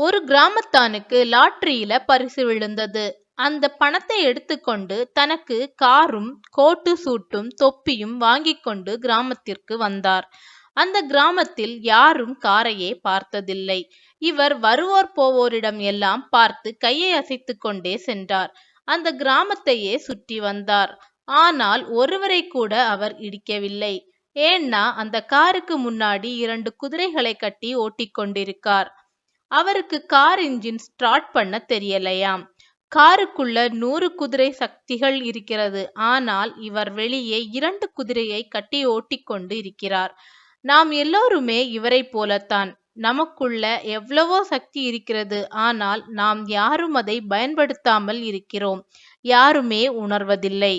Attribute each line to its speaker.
Speaker 1: ஒரு கிராமத்தானுக்கு லாட்டரியில பரிசு விழுந்தது. அந்த பணத்தை எடுத்துக்கொண்டு தனக்கு காரும் கோட்டு சூட்டும் தொப்பியும் வாங்கிக் கொண்டு கிராமத்திற்கு வந்தார். அந்த கிராமத்தில் யாரும் காரையே பார்த்ததில்லை. இவர் வருவோர் போவோரிடம் எல்லாம் பார்த்து கையை அசைத்துக் கொண்டே சென்றார். அந்த கிராமத்தையே சுற்றி வந்தார். ஆனால் ஒருவரை கூட அவர் இடிக்கவில்லை. ஏன்னா அந்த காருக்கு முன்னாடி இரண்டு குதிரைகளை கட்டி ஓட்டிக் கொண்டிருக்கார். அவருக்கு கார் இன்ஜின் ஸ்டார்ட் பண்ண தெரியலையாம். காருக்குள்ள நூறு குதிரை சக்திகள் இருக்கிறது. ஆனால் இவர் வெளியே இரண்டு குதிரையை கட்டி ஓட்டிக்கொண்டு இருக்கிறார். நாம் எல்லோருமே இவரை போலத்தான். நமக்குள்ள எவ்வளவோ சக்தி இருக்கிறது. ஆனால் நாம் யாரும் அதை பயன்படுத்தாமல் இருக்கிறோம். யாருமே உணர்வதில்லை.